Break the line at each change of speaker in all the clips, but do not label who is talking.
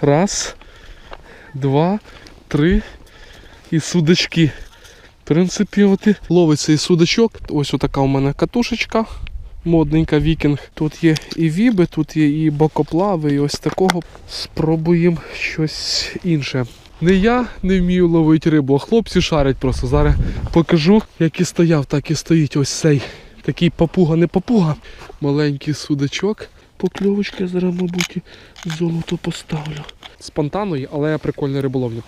Раз, два, три. І судачки. В принципі, от і ловиться і судачок. Ось отака у мене катушечка. Модненька вікінг. Тут є і віби, тут є і бокоплави, і ось такого. Спробуємо щось інше. Не я не вмію ловити рибу, а хлопці шарять просто. Зараз покажу, як і стояв, так і стоїть ось цей такий папуга, не папуга. Маленький судачок. Покльовочки зараз, мабуть, золото поставлю. Спонтанної, але прикольний риболовля.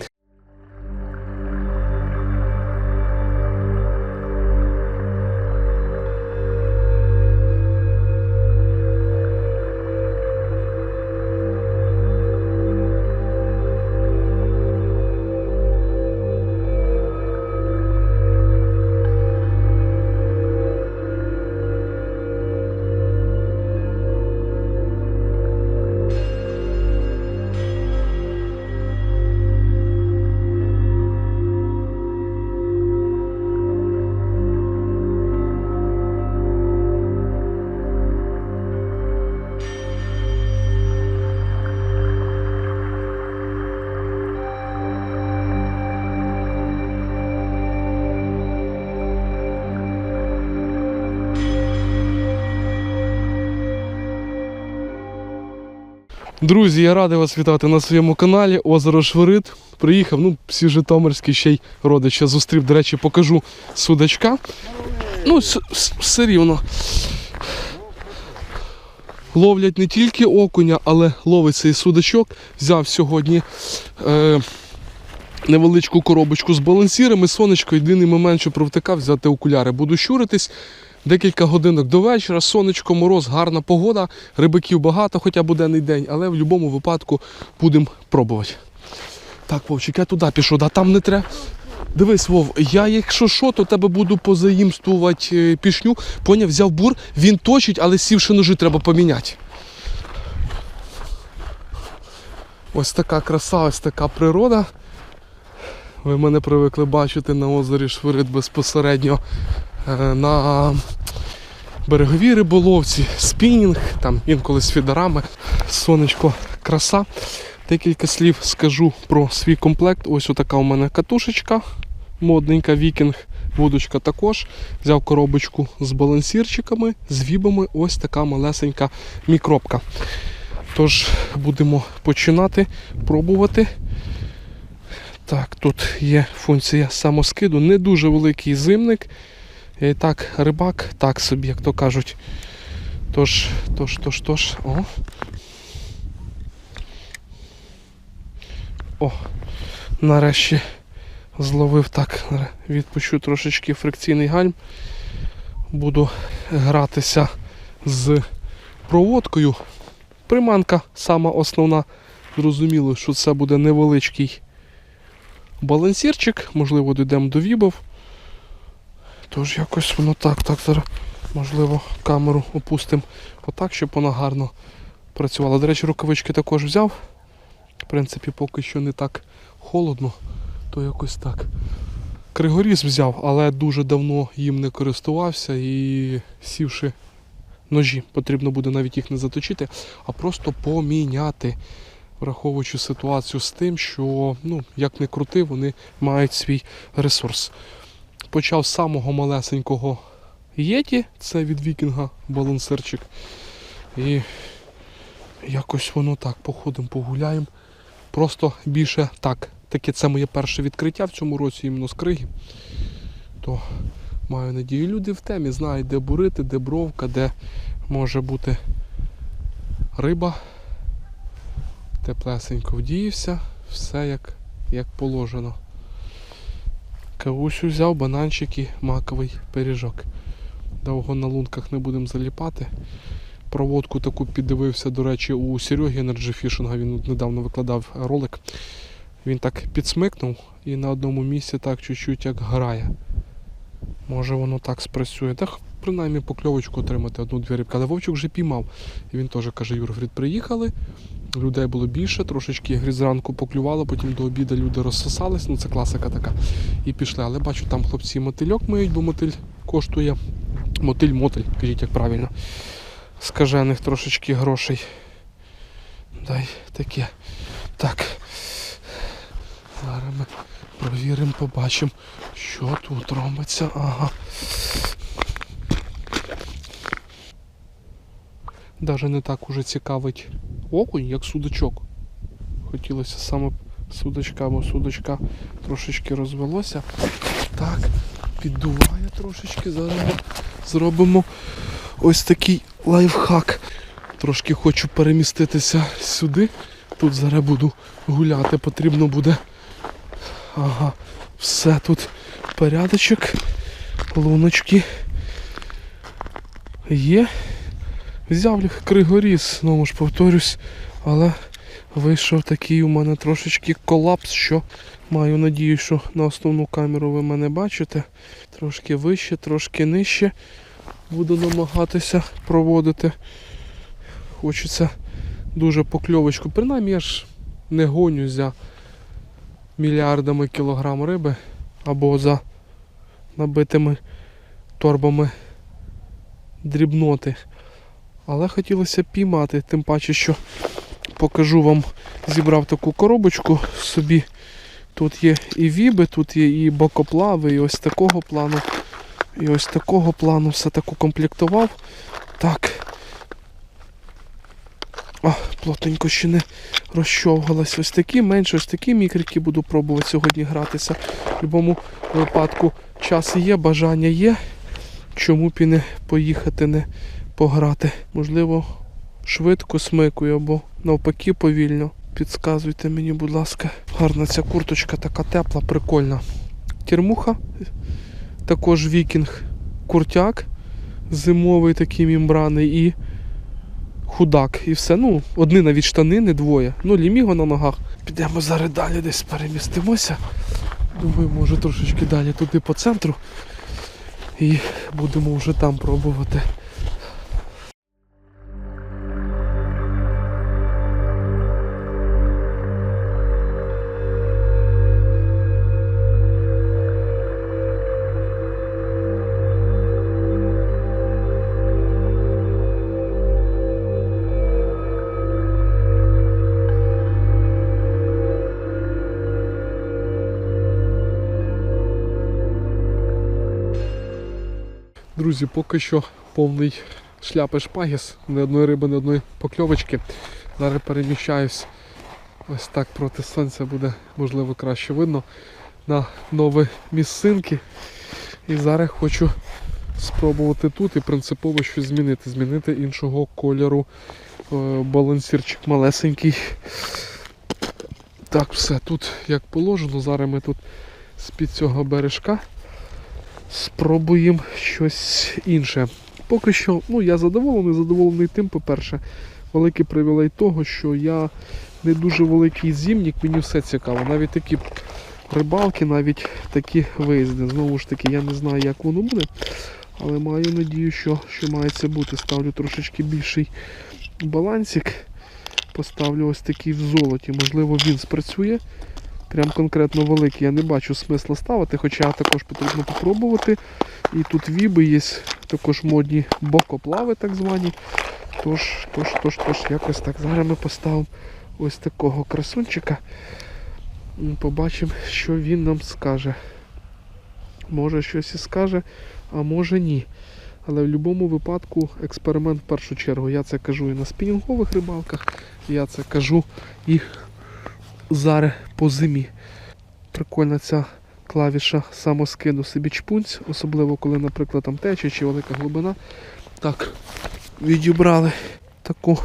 Друзі, я радий вас вітати на своєму каналі Озеро Шверит. Приїхав, ну, всі Житомирські ще й родича зустрів. До речі, покажу судачка. Ну, все рівно. Ловлять не тільки окуня, але ловиться і судачок. Взяв сьогодні е, невеличку коробочку з балансірами. Сонечко, єдиний момент, що провтикав, взяти окуляри. Буду щуритись. Декілька годинок до вечора, сонечко, мороз, гарна погода, рибаків багато, хоча буденний день, але в будь-якому випадку будемо пробувати. Так, Вовчик, я туди пішов, да там не треба. Дивись, Вов, я якщо що, то тебе буду позаїмствувати е, пішню. Поняв, взяв бур, він точить, але сівши ножи треба поміняти. Ось така краса, ось така природа. Ви мене привикли бачити на озері Швирид безпосередньо на береговій риболовці, спінінг, там інколи з фідерами, сонечко, краса. Декілька слів скажу про свій комплект. Ось отака у мене катушечка, модненька вікінг, вудочка також. Взяв коробочку з балансірчиками, з вібами, ось така малесенька мікробка. Тож будемо починати пробувати. Так, тут є функція самоскиду, не дуже великий зимник. І так рибак, так собі, як то кажуть. Тож, тож, тож, тож. О. О, нарешті зловив так. Відпущу трошечки фрикційний гальм. Буду гратися з проводкою. Приманка сама основна. Зрозуміло, що це буде невеличкий балансірчик, можливо, дійдемо до вібов. Тож якось воно так, так зараз, можливо, камеру опустимо отак, щоб вона гарно працювала. До речі, рукавички також взяв. В принципі, поки що не так холодно, то якось так. Кригоріз взяв, але дуже давно їм не користувався і сівши ножі, потрібно буде навіть їх не заточити, а просто поміняти, враховуючи ситуацію з тим, що, ну, як не крути, вони мають свій ресурс. Почав з самого малесенького єті, це від вікінга балансирчик. І якось воно так, походимо, погуляємо. Просто більше так. Таке це моє перше відкриття в цьому році іменно з криги. То маю надію, люди в темі знають, де бурити, де бровка, де може бути риба. Теплесенько вдіявся, все як, як положено. Кавусю взяв, бананчик і маковий пиріжок. Довго на лунках не будемо заліпати. Проводку таку піддивився, до речі, у Сереги Energy Fishing, Він недавно викладав ролик. Він так підсмикнув і на одному місці так чуть-чуть як грає. Може воно так спрацює. Та принаймні покльовочку отримати одну-дві рибки. Але Вовчик вже піймав. І він теж каже, Юр, говорить, приїхали. Людей було більше, трошечки говорить, зранку поклювало, потім до обіду люди розсосались, ну це класика така. І пішли. Але бачу, там хлопці мотильок миють, бо мотиль коштує. Мотиль, мотиль, кажіть як правильно. Скажених трошечки грошей. Дай таке. Так. Зараз ми провіримо, побачимо, що тут робиться. Ага. Даже не так уже цікавить окунь, як судачок. Хотілося саме судачка, бо судачка трошечки розвелося. Так, піддуває трошечки. Зараз зробимо ось такий лайфхак. Трошки хочу переміститися сюди. Тут зараз буду гуляти, потрібно буде. Ага, все тут порядочок. Луночки є. Взяв кригоріз, знову ж повторюсь, але вийшов такий у мене трошечки колапс, що маю надію, що на основну камеру ви мене бачите. Трошки вище, трошки нижче. Буду намагатися проводити. Хочеться дуже покльовочку. Принаймні я ж не гоню за мільярдами кілограм риби або за набитими торбами дрібноти. Але хотілося піймати, тим паче, що покажу вам, зібрав таку коробочку собі. Тут є і віби, тут є і бокоплави, і ось такого плану. І ось такого плану все так укомплектував. Так. О, плотненько ще не розщовгалось. Ось такі менше, ось такі мікрики буду пробувати сьогодні гратися. В будь-якому випадку час є, бажання є. Чому б і не поїхати, не пограти. Можливо, швидко смикую або навпаки повільно. Підсказуйте мені, будь ласка. Гарна ця курточка, така тепла, прикольна. Термуха, також вікінг куртяк, зимовий такий мембраний і худак. І все. Ну, одні навіть штанини, двоє. Ну, ліміго на ногах. Підемо зараз далі десь перемістимося. Думаю, може трошечки далі туди по центру. І будемо вже там пробувати. Друзі, поки що повний шляпи шпагіс, ні одної риби, ні одної покльовочки. Зараз переміщаюсь ось так проти сонця буде можливо краще видно на нові місцинки. І зараз хочу спробувати тут і принципово щось змінити. Змінити іншого кольору. Е, Балансірчик малесенький. Так, все, тут як положено. Зараз ми тут з-під цього бережка спробуємо щось інше. Поки що, ну я задоволений, задоволений тим, по-перше, великий привілей того, що я не дуже великий зімник, мені все цікаво. Навіть такі рибалки, навіть такі виїзди. Знову ж таки, я не знаю, як воно буде, але маю надію, що, що має це бути. Ставлю трошечки більший балансик. Поставлю ось такий в золоті. Можливо, він спрацює. Прям конкретно великий. Я не бачу смисла ставити, хоча також потрібно попробувати. І тут віби є, також модні бокоплави так звані. Тож, тож, тож, тож, якось так. Зараз ми поставимо ось такого красунчика. Побачимо, що він нам скаже. Може щось і скаже, а може ні. Але в будь-якому випадку експеримент в першу чергу. Я це кажу і на спінінгових рибалках, я це кажу і зараз по зимі. Прикольна ця клавіша самоскиду собі чпунць, особливо коли, наприклад, там тече чи велика глибина. Так, відібрали таку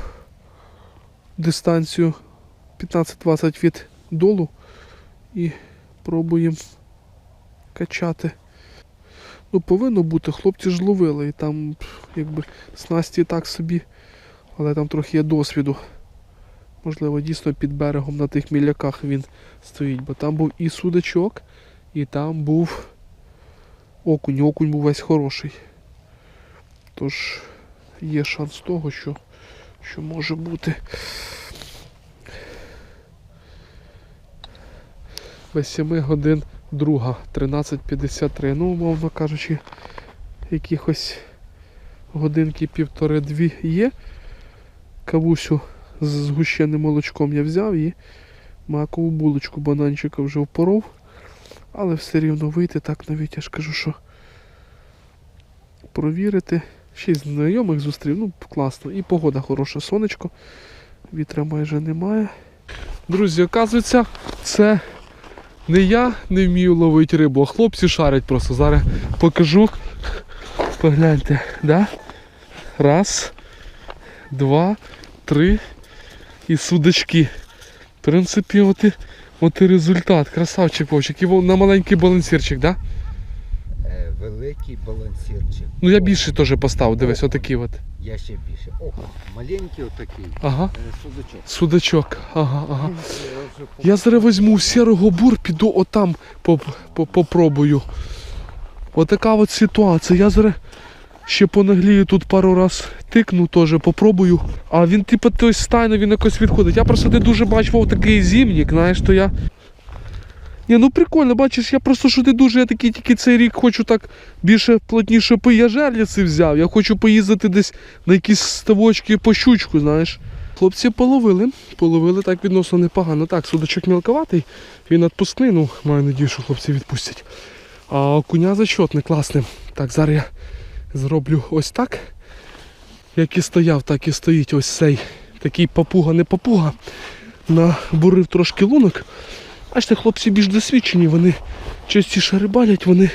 дистанцію 15-20 від долу і пробуємо качати. Ну, повинно бути, хлопці ж ловили, і там якби снасті так собі, але там трохи є досвіду. Можливо, дійсно під берегом на тих міляках він стоїть, бо там був і судачок, і там був окунь. Окунь був весь хороший. Тож є шанс того, що, що може бути. Без 7 годин друга, 13.53. Ну, умовно кажучи, якихось годинки півтори-дві є. Кавусю з згущеним молочком я взяв і макову булочку бананчика вже впоров, але все рівно вийти так навіть я ж кажу, що провірити. Ще й знайомих зустрів, ну класно. І погода хороша, сонечко, вітра майже немає. Друзі, оказується, це не я не вмію ловити рибу, а хлопці шарять просто. Зараз покажу. Погляньте, да? Раз, два, три і судачки. В принципі, от і, от і результат. Красавчик Вовчик. І на маленький балансірчик, да?
Е, Великий балансірчик.
Ну я більше теж поставив, дивись, отакий от.
Я ще більше. О, маленький отакий.
Ага.
Е, Судачок.
Судачок. Ага, ага.
Я
зараз візьму сірого бур, піду отам поп- по- попробую. Отака от ситуація. Я зараз ще понаглію тут пару раз тикну теж, попробую. А він типу той стайно, він якось відходить. Я просто не дуже бачив такий зімнік, знаєш, то я. Ні, ну прикольно, бачиш, я просто що не дуже, я такий тільки цей рік хочу так більше плотніше пи. Я жерліці взяв. Я хочу поїздити десь на якісь ставочки по щучку, знаєш. Хлопці половили, половили так відносно непогано. Так, судачок мілковатий, він відпускний, ну маю надію, що хлопці відпустять. А окуня зачетний, класний. Так, зараз я зроблю ось так. Як і стояв, так і стоїть ось цей такий папуга, не папуга. Набурив трошки лунок. Бачите, хлопці більш досвідчені, вони частіше рибалять, вони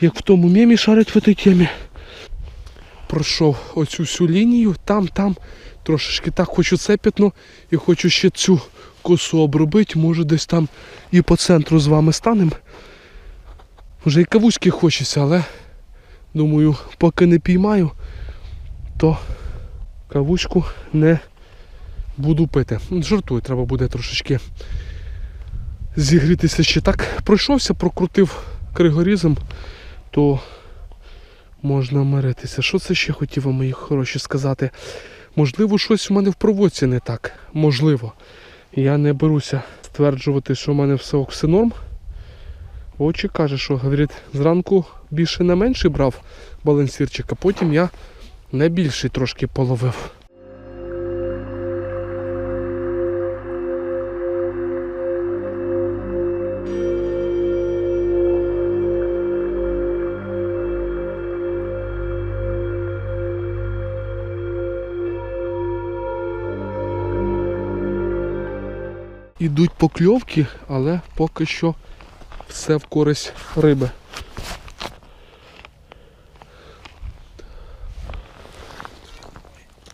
як в тому мемі шарять в цій темі. Пройшов оцю всю лінію, там, там, трошечки так хочу це пятно і хочу ще цю косу обробити. Може десь там і по центру з вами станемо. Вже і кавузьки хочеться, але думаю, поки не піймаю, то кавучку не буду пити. Ну, Жартую, треба буде трошечки зігрітися ще так. Пройшовся, прокрутив кригорізом, то можна миритися. Що це ще хотів вам, мої хороші, сказати? Можливо, щось у мене в проводці не так. Можливо. Я не беруся стверджувати, що в мене все все норм. Очі каже, що говорить, зранку більше на менший брав балансірчик, а потім я на більший трошки половив. Ідуть покльовки, але поки що все в користь риби.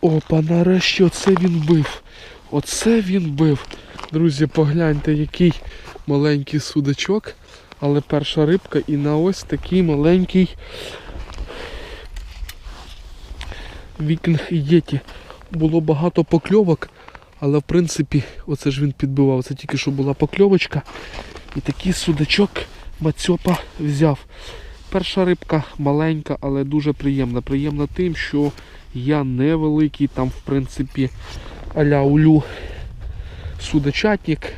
Опа, нарешті оце він бив. Оце він бив. Друзі, погляньте, який маленький судачок, але перша рибка і на ось такий маленький вікінг єті. Було багато покльовок, але в принципі оце ж він підбивав. Це тільки що була покльовочка. І такий судачок Мацьопа взяв. Перша рибка маленька, але дуже приємна. Приємна тим, що я невеликий, там, в принципі, аля улю судачатник,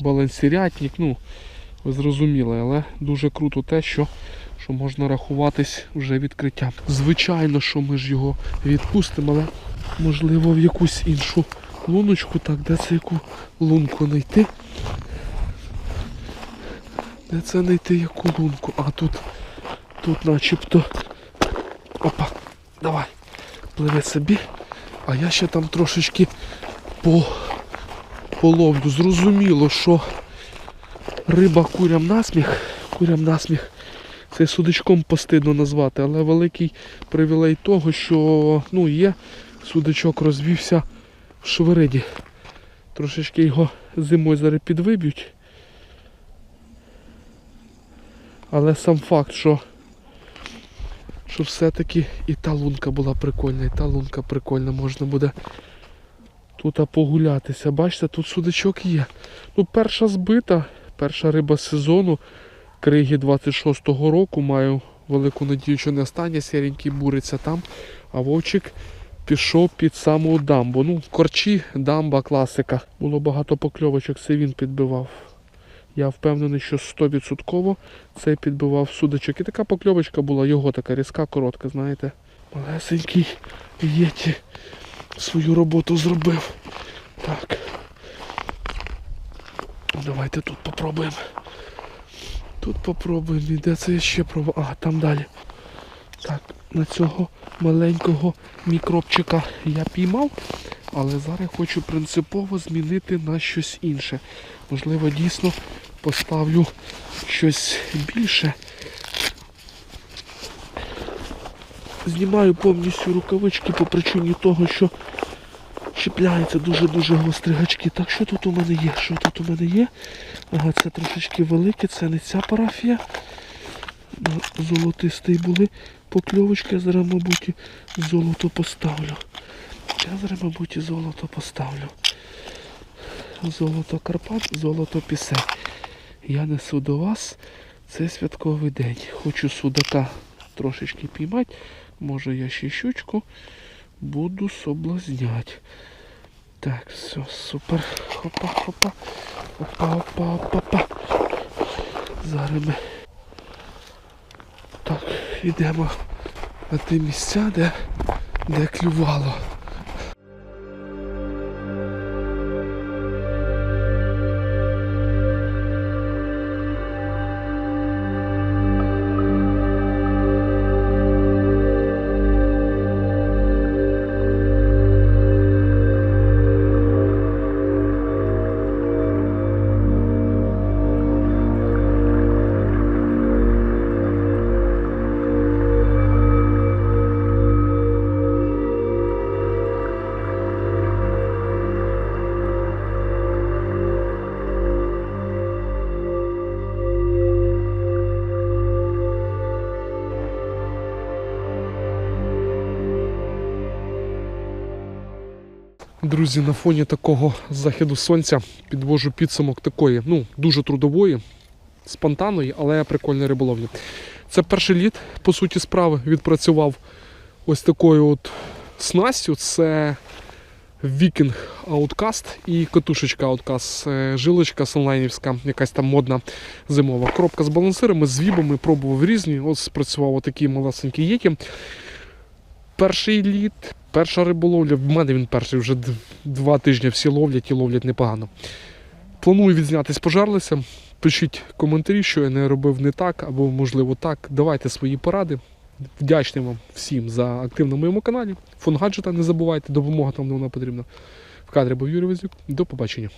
балансірятник, ну, ви зрозуміли, але дуже круто те, що, що можна рахуватись вже відкриттям. Звичайно, що ми ж його відпустимо, але можливо в якусь іншу луночку. Так, де це яку лунку знайти? Де це знайти яку лунку? А тут, тут начебто. Опа, давай. Пливе собі. А я ще там трошечки по, половлю. Зрозуміло, що риба курям насміх. Курям насміх. Це судачком постидно назвати, але великий привілей того, що ну, є, судачок розвівся в швериді. Трошечки його зимою зараз підвиб'ють. Але сам факт, що, що все-таки і та лунка була прикольна, і та лунка прикольна, можна буде тут погулятися. Бачите, тут судачок є. Ну, перша збита, перша риба сезону, криги 26-го року. Маю велику надію, що не остання сіренький буриться там, а вовчик пішов під саму дамбу. Ну, корчі, дамба, класика. Було багато покльовочок, це він підбивав. Я впевнений, що 100% це підбивав судачок. І така покльовочка була, його така різка, коротка, знаєте. Малесенький єті свою роботу зробив. Так. Давайте тут попробуємо. Тут попробуємо. І де це я ще пробував? А, там далі. Так, на цього маленького мікробчика я піймав, але зараз хочу принципово змінити на щось інше. Можливо, дійсно поставлю щось більше. Знімаю повністю рукавички по причині того, що чіпляються дуже-дуже гострі гачки. Так, що тут у мене є? Що тут у мене є? Ага, це трошечки велике, це не ця парафія. Золотистий були покльовочки, зараз, мабуть, золото поставлю. Зараз, мабуть, і золото поставлю. Золото Карпат, золото пісень. Я несу до вас цей святковий день. Хочу судака трошечки піймати. Може я ще щучку буду соблазняти. Так, все, супер. Хопа, хопа. Опа, опа, опа, опа. Зараз ми. Так, йдемо на ті місця, де, де клювало. Друзі, на фоні такого заходу сонця підвожу підсумок такої, ну, дуже трудової, спонтанної, але прикольної риболовлі. Це перший літ, по суті, справи відпрацював ось такою от снастю. Це Вікінг Ауткаст і катушечка Ауткаст, жилочка сонлайнівська, якась там модна зимова. Коробка з балансирами, з вібами, пробував різні. От спрацював отакий малесенький єті. Перший літ, перша риболовля. В мене він перший вже два тижні всі ловлять і ловлять непогано. Планую відзнятись пожарлися. Пишіть коментарі, що я не робив не так, або можливо так. Давайте свої поради. Вдячний вам всім за актив на моєму каналі. Фон гаджета не забувайте, допомога там, де вона потрібна. В кадрі був Юрій Везюк. До побачення.